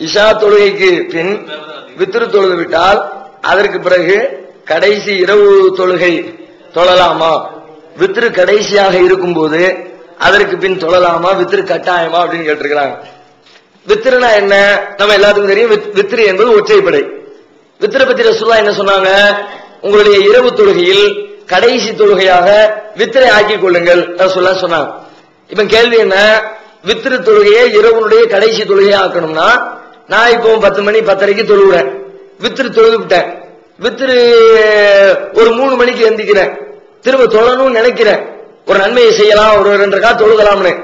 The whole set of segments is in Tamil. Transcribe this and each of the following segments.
இஷா தொழுகைக்கு பின் வித்திரு தொழுது விட்டால் அதற்கு பிறகு கடைசி இரவு தொழுகை தொழலாமா? வித்திரு கடைசியாக இருக்கும்போது அதற்கு பின் தொழலாமா? வித்திரு கட்டாயமா அப்படின்னு கேட்டிருக்கிறாங்க. வித்திருனா என்ன? நம்ம எல்லாத்துக்கும் தெரியும் வித்- வித்திரு என்பது ஒற்றைப்படை. வித்திர பத்தி ரசூல்லா என்ன சொன்னாங்க? உங்களுடைய இரவு தொழுகையில் கடைசி தொழுகையாக வித்திரை ஆக்கிக் கொள்ளுங்கள் ரசூல்லா சொன்னாங்க. இப்ப கேள்வி என்ன? வித்திரு தொழுகையை இரவுனுடைய கடைசி தொழுகையை ஆக்கணும்னா நான் இப்போ பத்து மணி பத்தரைக்கு தொழுகிறேன் வித்திரு தொழுது விட்டேன் வித்திரு ஒரு மூணு மணிக்கு எந்திக்கிறேன். திரும்ப தொழணும்னு நினைக்கிறேன். ஒரு நன்மையை செய்யலாம் ஒரு ரெண்டு கால் தொழுகலாம்னு.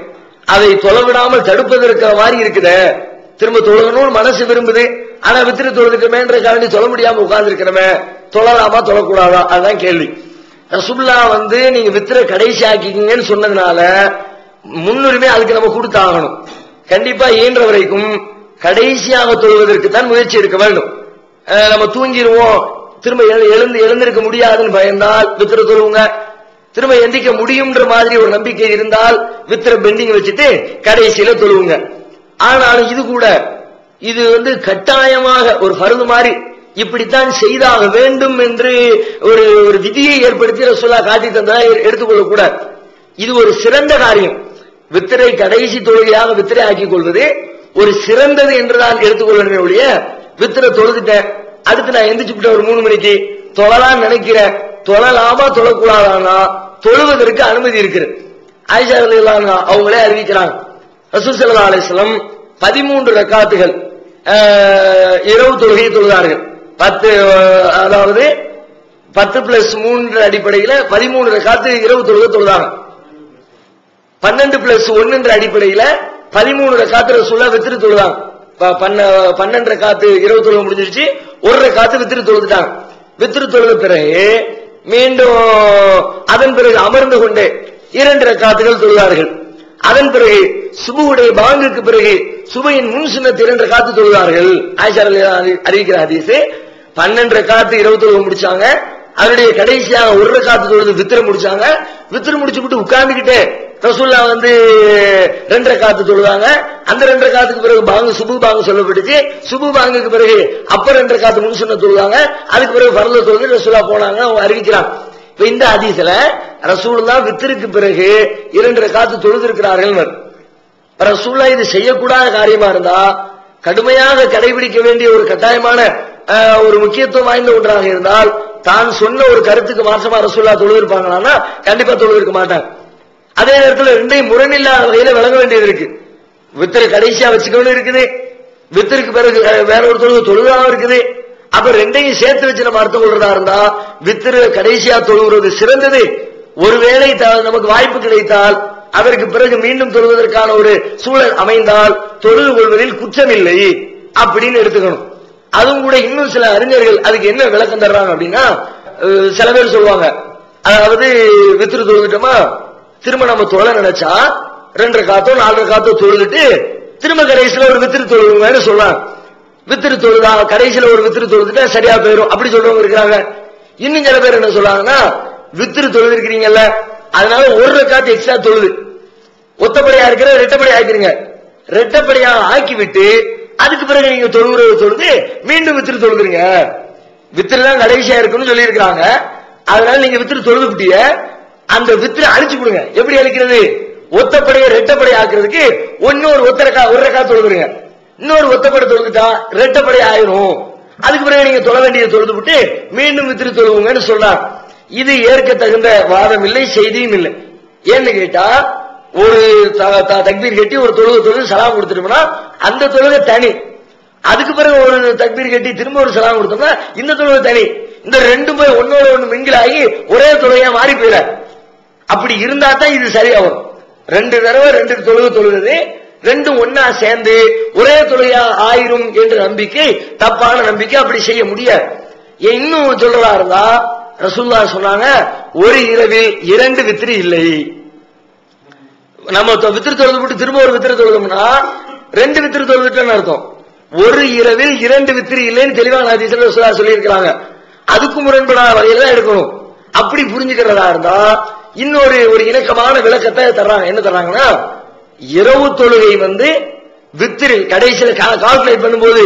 அதை தொலைவிடாமல் இருக்கிற மாதிரி இருக்குதே. திரும்ப தொழுகணும்னு மனசு விரும்புது. ஆனா வித்திரு தொழுதுக்கமேன்ற காரணி தொழ முடியாம உட்கார்ந்துருக்கிறமே தொழலாமா தொழக்கூடாதா? அதுதான் கேள்வி. ரசுல்லா வந்து நீங்க வித்திர கடைசி ஆக்கிக்கீங்கன்னு சொன்னதுனால முன்னுரிமை அதுக்கு நம்ம கொடுத்தாகணும். கண்டிப்பா இயன்ற வரைக்கும் கடைசியாக தொழுவதற்கு தான் முயற்சி எடுக்க வேண்டும். நம்ம தூங்கிடுவோம். திரும்ப எழு- எழுந்து எழுந்திருக்க முடியாதுன்னு பயந்தால் வித்திர தொழுவுங்க. திரும்ப எந்திக்க முடியும்ன்ற மாதிரி ஒரு நம்பிக்கை இருந்தால் வித்திர பெண்டிங் வச்சுட்டு கடைசியில தொழுவுங்க. ஆனாலும் இது கூட இது வந்து கட்டாயமாக ஒரு பருது மாதிரி இப்படித்தான் செய்தாக வேண்டும் என்று ஒரு ஒரு விதியை ஏற்படுத்தி ரசோல்லா காட்டி தந்ததா எடுத்துக்கொள்ள இது ஒரு சிறந்த காரியம். வித்திரை கடைசி தொழுகையாக வித்திரை ஆக்கிக் கொள்வது ஒரு சிறந்தது என்றுதான் எடுத்துக்கொள்ளணுமே ஒழிய வித்திர தொழுதுட்டேன். அடுத்து நான் எந்திரிச்சுட்டேன் ஒரு மூணு மணிக்கு. தொழலாம்னு நினைக்கிறேன் தொழலாமா தொழக்கூடாதானா? தொழுவதற்கு அனுமதி இருக்குது. ஆயிஷா ரலியல்லாஹு அவங்களே அறிவிக்கிறாங்க. ரசூல் ஸல்லல்லாஹு பதிமூன்று ரக்காத்துகள் இரவு தொழுகையை தொழுதார்கள். பத்து அதாவது பத்து பிளஸ் மூன்று அடிப்படையில பதிமூணு ரக்காத்து இரவு தொழுகை தொழுதாங்க. பன்னெண்டு பிளஸ் ஒன்னுன்ற அடிப்படையில பதிமூணு ரக்காத்து ரசூலா வித்திரு தொழுதாங்க ப- பன்ன- பன்னெண்டு ரக்காத்து இரவு முடிஞ்சிருச்சு. ஒரு காத்து வித்திரு தொழுதுட்டாங்க வித்திரு தொழுத பிறகு மீண்டும் அதன் பிறகு அமர்ந்து கொண்டு இரண்டு ரக்காத்துகள் தொழுதார்கள். அதன் பிறகு சுபுவுடைய பாங்குக்கு பிறகு சுபையின் முன் சின்னத்தை இரண்டு காத்து தொழுதார்கள். ஆயிஷா அறிவிக்கிற ஹதீஸ். பன்னெண்டு காத்து இருபத்தி முடிச்சாங்க. அதனுடைய கடைசியாக ஒரு காத்து தொழுது வித்திர முடிச்சாங்க. வித்திர முடிச்சு விட்டு உட்கார்ந்துகிட்டே ரசூல்லா வந்து ரெண்டரை காத்து தொழுவாங்க அந்த ரெண்டரை காத்துக்கு பிறகு பாங்கு சுபு பாங்கு சொல்லப்பட்டுச்சு. சுபு பாங்குக்கு பிறகு அப்ப ரெண்டரை காத்து முன் சொன்ன தொழுவாங்க அதுக்கு பிறகு பரல தொழுது ரசூல்லா போனாங்க அவங்க அறிவிக்கிறாங்க. இப்ப இந்த அதிசல ரசூல்லா வித்திருக்கு பிறகு இரண்டரை காத்து தொழுது இருக்கிறார்கள் ரசூல்லா இது செய்யக்கூடாத காரியமா இருந்தா கடுமையாக கடைபிடிக்க வேண்டிய ஒரு கட்டாயமான ஒரு முக்கியத்துவம் வாய்ந்த ஒன்றாக இருந்தால் தான் சொன்ன ஒரு கருத்துக்கு மாற்றமா ரசூல்லா தொழுதிருப்பாங்களான்னா கண்டிப்பா தொழுதிருக்க மாட்டாங்க அதே நேரத்தில் ரெண்டையும் முரணில்லாத வகையில விளங்க வேண்டியது இருக்கு. வித்திரை கடைசியா வச்சுக்கணும் இருக்குது. வித்திருக்கு பிறகு வேற ஒரு தொழுவு தொழுதாவும் இருக்குது. அப்ப ரெண்டையும் சேர்த்து வச்சு நம்ம அர்த்தம் கொள்றதா இருந்தா வித்திரு கடைசியா தொழுகிறது சிறந்தது. ஒருவேளை த- நமக்கு வாய்ப்பு கிடைத்தால் அதற்கு பிறகு மீண்டும் தொழுவதற்கான ஒரு சூழல் அமைந்தால் தொழுது கொள்வதில் குற்றமில்லை அப்படின்னு எடுத்துக்கணும். அதுவும் கூட இன்னும் சில அறிஞர்கள் அதுக்கு என்ன விளக்கம் தர்றாங்க அப்படின்னா சில பேர் சொல்லுவாங்க. அதாவது வித்திரு தொழுதுட்டோமா? திரும்ப நம்ம தொலை நினைச்சா ரெண்டரை காத்தோ நாலரை காத்தோ தொழுதுட்டு திரும்ப கடைசியில ஒரு வித்திரு தொழுவுங்கன்னு சொல்லலாம் வித்திரு தொழுதா? கடைசியில ஒரு வித்திரு தொழுதுட்டா சரியா போயிரும். அப்படி சொல்றவங்க இருக்கிறாங்க. இன்னும் சில பேர் என்ன சொல்றாங்கன்னா வித்திரு தொழுது இருக்கிறீங்கல்ல அதனால ஒரு காத்து எக்ஸ்ட்ரா தொழுது. ஒத்தப்படியா இருக்கிற ரெட்டப்படியா ஆக்கிருங்க. ரெட்டப்படியா ஆக்கி விட்டு அதுக்கு பிறகு நீங்க தொழுகிறது தொழுது மீண்டும் வித்திரு தொழுதுருங்க வித்திரு தான் கடைசியா இருக்குன்னு சொல்லி இருக்கிறாங்க அதனால நீங்க வித்திரு தொழுது அந்த வித்திரை அழிச்சு கொடுங்க. எப்படி அழிக்கிறது? ஒத்தப்படையை ரெட்டப்படை ஆக்குறதுக்கு இன்னொரு ஒத்தரக்கா ஒரு ரெக்கா தொழுதுருங்க இன்னொரு ஒத்தப்படை தொழுதுட்டா ரெட்டப்படை ஆயிரும். அதுக்கு பிறகு நீங்க தொழ வேண்டிய தொழுது விட்டு மீண்டும் வித்திரு தொழுவுங்கன்னு சொல்றாங்க. இது ஏற்க தகுந்த வாதம் இல்லை செய்தியும் இல்லை. ஏன்னு கேட்டா ஒரு த- த- தக்பீர் கட்டி ஒரு தொழுகை தொழுது சலாம் கொடுத்துட்டோம்னா அந்த தொழுகை தனி. அதுக்கு பிறகு ஒரு தக்பீர் கட்டி திரும்ப ஒரு சலாம் கொடுத்தோம்னா இந்த தொழுகை தனி. இந்த ரெண்டு போய் ஒன்னோட ஒண்ணு மிங்கில் ஆகி ஒரே தொழுகையா மாறி போயிட அப்படி இருந்தா தான் இது சரியா வரும் ரெண்டு தடவை ரெண்டு தொழுக தொழுகிறது ரெண்டும் ஒன்னா சேர்ந்து ஒரே தொழுகையா ஆயிரும் என்ற நம்பிக்கை தப்பான நம்பிக்கை அப்படி செய்ய முடியாது. இன்னும் சொல்றதா இருந்தா ரசுல்லா சொன்னாங்க ஒரு இரவில் இரண்டு வித்திரி இல்லை. நம்ம வித்திரு தொழுது விட்டு திரும்ப ஒரு வித்திரு தொழுதோம்னா ரெண்டு வித்திரு தொழுதுட்டோம்னு அர்த்தம். ஒரு இரவில் இரண்டு வித்திரி இல்லைன்னு தெளிவான நான் ரசூலுல்லாஹ் சொல்லியிருக்கிறாங்க. அதுக்கு முரண்படாத வகையில தான் எடுக்கணும். அப்படி புரிஞ்சுக்கிறதா இருந்தா இன்னொரு ஒரு இணக்கமான விளக்கத்தை தர்றாங்க. என்ன தர்றாங்கன்னா இரவு தொழுகை வந்து வித்திரில் கடைசியில கால்குலேட் பண்ணும்போது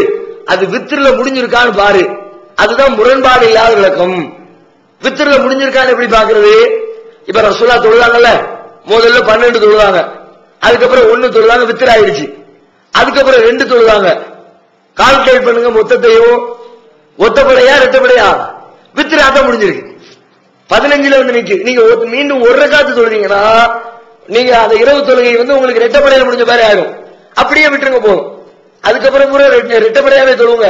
அது வித்திரில முடிஞ்சிருக்கான்னு பாரு. அதுதான் முரண்பாடு இல்லாத விளக்கம். வித்திரில முடிஞ்சிருக்கான்னு எப்படி பாக்குறது? இப்ப ரசூலா தொழுதாங்கல்ல? முதல்ல பன்னெண்டு தொழுதாங்க. அதுக்கப்புறம் ஒன்னு தொழுதாங்க வித்திர ஆயிடுச்சு. அதுக்கப்புறம் ரெண்டு தொழுதாங்க. கால்குலேட் பண்ணுங்க மொத்தத்தையும் ஒத்தப்படையா ரெட்டப்படையா வித்திர தான் முடிஞ்சிருக்கு. பதினஞ்சுல வந்து நிக்கு. நீங்க மீண்டும் ஒரு காத்து தொழுதீங்கன்னா நீங்க அந்த இரவு தொழுகை வந்து உங்களுக்கு ரெட்டப்படையில முடிஞ்ச மாதிரி ஆகும் அப்படியே விட்டுருங்க போதும். அதுக்கப்புறம் கூட ரெட்டப்படையாவே தொழுவுங்க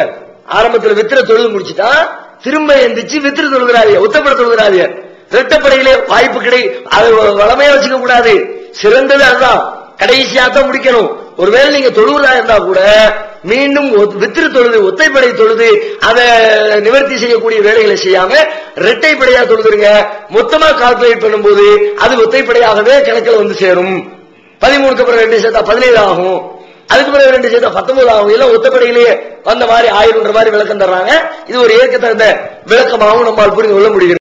ஆரம்பத்துல வித்திர தொழுது முடிச்சுட்டா திரும்ப எந்திரிச்சு வித்திர தொழுகிறாரிய ஒத்தப்பட தொழுகிறாரிய ரெட்டப்படையிலே வாய்ப்பு கிடை அது வளமையா வச்சுக்க கூடாது. சிறந்தது அதுதான். கடைசியா தான் முடிக்கணும். ஒருவேளை நீங்க தொழுவலா இருந்தா கூட மீண்டும் வித்திரு தொழுது ஒத்தைப்படை தொழுது அதை நிவர்த்தி செய்யக்கூடிய வேலைகளை செய்யாம இரட்டைப்படையா தொழுதுருங்க. மொத்தமா கால்குலேட் பண்ணும்போது அது ஒத்தைப்படையாகவே கணக்கில் வந்து சேரும். பதிமூணுக்கு அப்புறம் ரெண்டு சேர்த்தா பதினேழு ஆகும். அதுக்கு பிறகு ரெண்டு சேர்த்தா பத்தொன்பது ஆகும். எல்லாம் ஒத்தப்படையிலேயே வந்த மாதிரி ஆயிரம்ன்ற மாதிரி விளக்கம் தர்றாங்க. இது ஒரு ஏற்க தகுந்த விளக்கமாகவும் நம்மால் புரிந்து கொள்ள முடிகிறது.